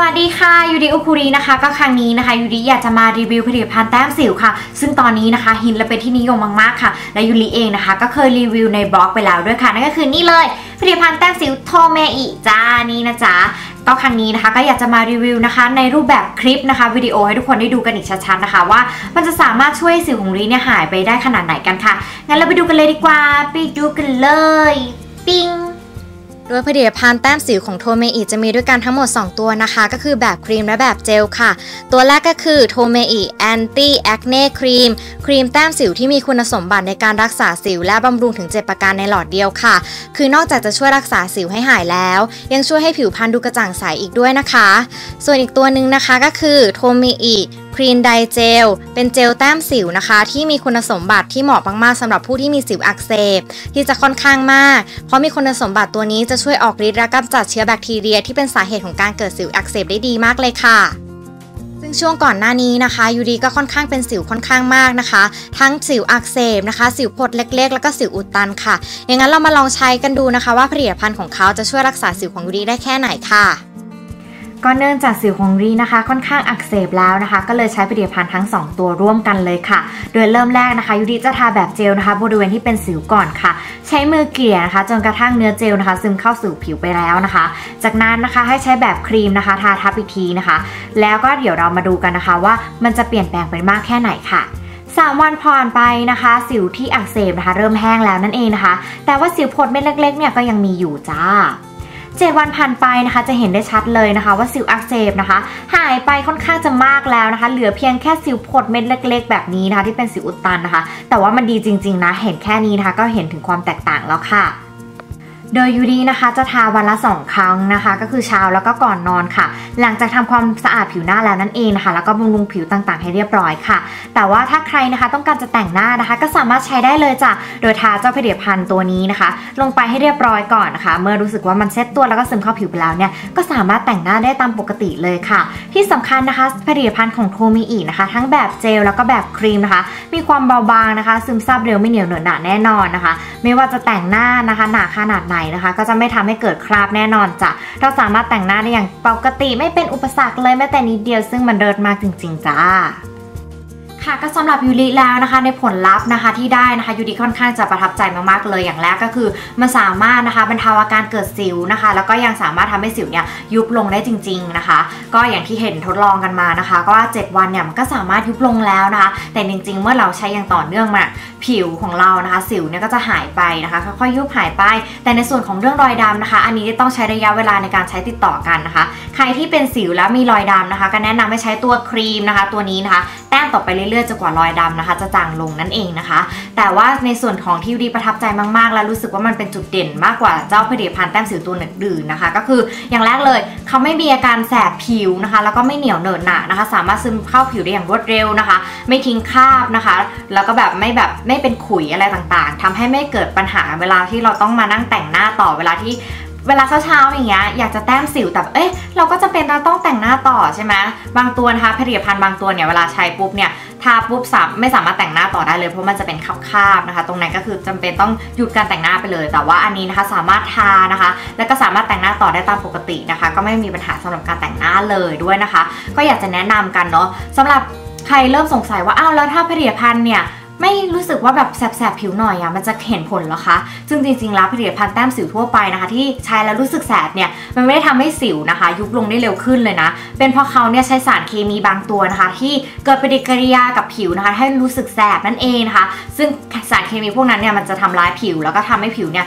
วัสดีค่ะยูริอุคุรีนะคะ ก็ครั้งนี้นะคะยูริอยากจะมารีวิวผลิตภัณฑ์แต้มสิวค่ะ ซึ่งตอนนี้นะคะฮินและเป็นที่นิยมมากๆค่ะ และยูริเองนะคะ ก็เคยรีวิวในบล็อกไปแล้วด้วยค่ะนั่นก็คือนี่เลยผลิตภัณฑ์แต้มสิวโทเมอิจ้านี่นะจ๊ะก็ครั้งนี้นะคะก็อยากจะมารีวิวนะคะ ในรูปแบบคลิปนะคะวิดีโอให้ทุกคนได้ดูกันอีกชัดๆนะคะ ว่ามันจะสามารถช่วยสิวของรีเนี่ยหายไปได้ขนาดไหนกันค่ะงั้นเราไปดูกันเลยดีกว่าไปดูกันเลย ปิ้ง โดยผลิตภัณฑ์แต้มสิวของโทเมอิจะมีด้วยกันทั้งหมด 2 ตัวนะคะ ก็คือแบบครีมและแบบเจลค่ะ ตัวแรกก็คือโทเมอิแอนตี้แอคเน่ครีมครีมแต้มสิวที่มีคุณสมบัติในการรักษาสิว และบำรุงถึง 7 ประการในหลอดเดียวค่ะ คือนอกจากจะช่วยรักษาสิวให้หายแล้ว ยังช่วยให้ผิวพรรณดูกระจ่างใสอีกด้วยนะคะ ส่วนอีกตัวหนึ่งนะคะก็คือโทเมอิ รีนไดเจลเป็นเจลแต้มสิวนะคะ ที่มีคุณสมบัติที่เหมาะมากๆสำหรับผู้ที่มีสิวอักเสบ ที่จะค่อนข้างมาก เพราะมีคุณสมบัติตัวนี้จะช่วยออกฤทธิ์และกำจัดเชื้อแบคทีเรีย ที่เป็นสาเหตุของการเกิดสิวอักเสบได้ดีมากเลยค่ะซึ่งช่วงก่อนหน้านี้นะคะยูดีก็ค่อนข้างเป็นสิวค่อนข้างมากนะคะ ทั้งสิวอักเสบนะคะ สิวผดเล็กๆ แล้วก็สิวอุดตันค่ะอย่างนั้นเรามาลองใช้กันดูนะคะ ว่าผลิตภัณฑ์ของเขาจะช่วยรักษาสิวของยูดีได้แค่ไหนค่ะ ก็เนื่องจากสิวของรีนะคะ ค่อนข้างอักเสบแล้วนะคะ ก็เลยใช้ผลิตภัณฑ์ทั้ง 2 ตัวร่วมกันเลยค่ะ โดยเริ่มแรกนะคะยูดีจะทาแบบเจลนะคะ บริเวณที่เป็นสิวก่อนค่ะ ใช้มือเกลี่ยนะคะ จนกระทั่งเนื้อเจลนะคะ ซึมเข้าสู่ผิวไปแล้วนะคะ จากนั้นนะคะให้ใช้แบบครีมนะคะ ทาทับอีกทีนะคะ แล้วก็เดี๋ยวเรามาดูกันนะคะ ว่ามันจะเปลี่ยนแปลงไปมากแค่ไหนค่ะ3วันผ่านไปนะคะ สิวที่อักเสบนะคะ เริ่มแห้งแล้วนั่นเองนะคะ แต่ว่าสิวผดเม็ดเล็กๆเนี่ยก็ยังมีอยู่จ้า 7 วันผ่านไปนะคะ จะเห็นได้ชัดเลยนะคะ ว่าสิวอักเสบนะคะ หายไปค่อนข้างจะมากแล้วนะคะ เหลือเพียงแค่สิวผดเม็ดเล็ก ๆ แบบนี้นะคะ ที่เป็นสิวอุดตันนะคะ แต่ว่ามันดีจริง ๆ นะ เห็นแค่นี้นะคะ ก็เห็นถึงความแตกต่างแล้วค่ะ โดยยูดีนะคะจะทาวันละ 2 ครั้งนะคะ ก็คือเช้าแล้วก็ก่อนนอนค่ะ หลังจากทำความสะอาดผิวหน้าแล้วนั่นเองนะคะ แล้วก็บำรุงผิวต่างๆ ให้เรียบร้อยค่ะ แต่ว่าถ้าใครนะคะต้องการจะแต่งหน้านะคะ ก็สามารถใช้ได้เลยจ้ะโดยทาเจ้าผลิตภัณฑ์ตัวนี้นะคะ ลงไปให้เรียบร้อยก่อนนะคะ เมื่อรู้สึกว่ามันเซ็ตตัวแล้วก็ซึมเข้าผิวไปแล้วเนี่ยก็สามารถแต่งหน้าได้ตามปกติเลยค่ะ ที่สำคัญนะคะผลิตภัณฑ์ของโทมิอีนะคะ ทั้งแบบเจลแล้วก็แบบครีมนะคะ มีความเบาบางนะคะ ซึมซาบเร็วไม่เหนียวเหนอะหนะแน่นอนนะคะ ไม่ว่าจะแต่งหน้านะคะ หนาขนาดไหนนะคะ ก็จะไม่ทำให้เกิดคราบแน่นอนจ้ะเราสามารถแต่งหน้าได้อย่างปกติไม่เป็นอุปสรรคเลยแม้แต่นิดเดียวซึ่งมันเดิศมากจริงๆจ้า ค่ะก็สำหรับยูริแล้วนะคะในผลลัพธ์นะคะที่ได้นะคะยูริค่อนข้างจะประทับใจมากๆเลยอย่างแรกก็คือมันสามารถนะคะบรรเทาอาการเกิดสิวนะคะ แล้วก็ยังสามารถทำให้สิวเนี่ยยุบลงได้จริง ๆนะคะ ก็อย่างที่เห็นทดลองกันมานะคะ ก็ว่า7วันเนี่ยมันก็สามารถยุบลงแล้วนะคะ แต่จริง ๆ เมื่อเราใช้อย่างต่อเนื่องมาผิวของเรานะคะ สิวเนี่ยก็จะหายไปนะคะค่อยๆยุบหายไป แต่ในส่วนของเรื่องรอยดำนะคะ อันนี้ต้องใช้ระยะเวลาในการใช้ติดต่อกันนะคะ ใครที่เป็นสิวแล้วมีรอยดำนะคะ ก็แนะนำให้ใช้ตัวครีมนะคะ ตัวนี้นะคะ ต่อไปเรื่อยๆจนกว่ารอยดำนะคะ จะจางลงนั่นเองนะคะ แต่ว่าในส่วนของที่ดีประทับใจมากๆ แล้วรู้สึกว่ามันเป็นจุดเด่นมากกว่าเจ้าผลิตภัณฑ์แต้มสิวตัวอื่นๆนะคะ ก็คืออย่างแรกเลยเขาไม่มีอาการแสบผิวนะคะ แล้วก็ไม่เหนียวเหนอะหนะนะคะ สามารถซึมเข้าผิวได้อย่างรวดเร็วนะคะ ไม่ทิ้งคราบนะคะ แล้วก็แบบไม่แบบไม่เป็นขุยอะไรต่างๆทำให้ไม่เกิดปัญหาเวลาที่เราต้องมานั่งแต่งหน้าต่อเวลาที่ เวลาเช้าๆอย่างเงี้ยอยากจะแต้มสิวแต่เอ๊ะเราก็จะเป็นเราต้องแต่งหน้าต่อใช่ไหมบางตัวนะคะผลิตภัณฑ์บางตัวเนี่ยเวลาใช้ปุ๊บเนี่ยทาปุ๊บสามไม่สามารถแต่งหน้าต่อได้เลยเพราะมันจะเป็นคาบๆนะคะ ตรงนั้นก็คือจำเป็นต้องหยุดการแต่งหน้าไปเลย แต่ว่าอันนี้นะคะสามารถทานะคะ แล้วก็สามารถแต่งหน้าต่อได้ตามปกตินะคะ ก็ไม่มีปัญหาสำหรับการแต่งหน้าเลยด้วยนะคะ ก็อยากจะแนะนำกันเนาะสำหรับใครเริ่มสงสัยว่าอ้าวแล้วถ้าผลิตภัณฑ์เนี่ย ไม่รู้สึกว่าแบบแสบๆผิวหน่อยอะ่ะมันจะเห็นผลหรอคะซึ่งจริงๆแล้วผลิตภัณฑ์แต้มสิวทั่วไปนะคะ ที่ใช้แล้วรู้สึกแสบเนี่ยมันไม่ได้ทำให้สิวนะคะ ยุบลงได้เร็วขึ้นเลยนะ เป็นเพราะเขาเนี่ยใช้สารเคมีบางตัวนะคะ ที่เกิดปฏิกิริยากับผิวนะคะให้รู้สึกแสบนั่นเองนะคะ ซึ่งสารเคมีพวกนั้นเนี่ยมันจะทำร้ายผิว แล้วก็ทำให้ผิวเนี่ย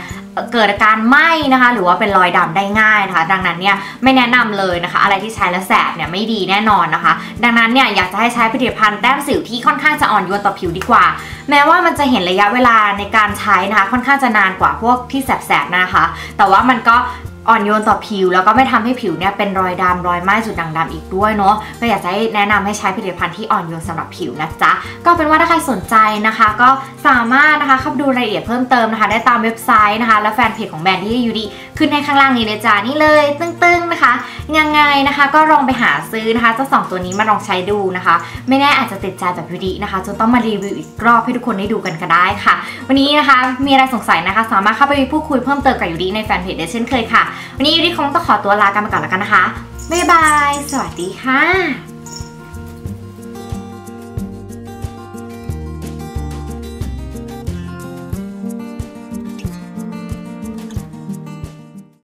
เกิดอาการไหม้นะคะ หรือว่าเป็นรอยดำได้ง่ายนะคะ ดังนั้นเนี่ยไม่แนะนำเลยนะคะ อะไรที่ใช้แล้วแสบเนี่ยไม่ดีแน่นอนนะคะ ดังนั้นเนี่ยอยากจะให้ใช้ผลิตภัณฑ์แต้มสิวที่ค่อนข้างจะอ่อนโยนต่อผิวดีกว่า แม้ว่ามันจะเห็นระยะเวลาในการใช้นะคะ ค่อนข้างจะนานกว่าพวกที่แสบๆนะคะ แต่ว่ามันก็ อ่อนโยนต่อผิวแล้วก็ไม่ทำให้ผิวเนี่ยเป็นรอยดำรอยไหม้จุดด่างดำอีกด้วยเนาะก็อยากจะให้แนะนำให้ใช้ผลิตภัณฑ์ที่อ่อนโยนสำหรับผิวนะจ๊ะก็เป็นว่าถ้าใครสนใจนะคะ ก็สามารถนะคะเข้าดูรายละเอียดเพิ่มเติมนะคะ ได้ตามเว็บไซต์นะคะ และแฟนเพจของแบรนด์ที่ยูดีขึ้นให้ข้างล่างนี้เลยจ้านี่เลยตึ้งๆนะคะยังไงนะคะ ก็ลองไปหาซื้อนะคะเจ้าสองตัวนี้มาลองใช้ดูนะคะ ไม่แน่อาจจะติดใจแบบยูดีนะคะจนต้องมารีวิวอีกรอบให้ทุกคนได้ดูกันก็ได้ค่ะ วันนี้นะคะมีอะไรสงสัยนะคะ สามารถเข้าไปพูดคุยเพิ่มเติมกับยูดีในแฟนเพจได้เช่นเคยค่ะวันนี้ยูดิคงต้องขอตัวลากันไปก่อนแล้วกันนะคะบ๊ายบาย สวัสดีค่ะ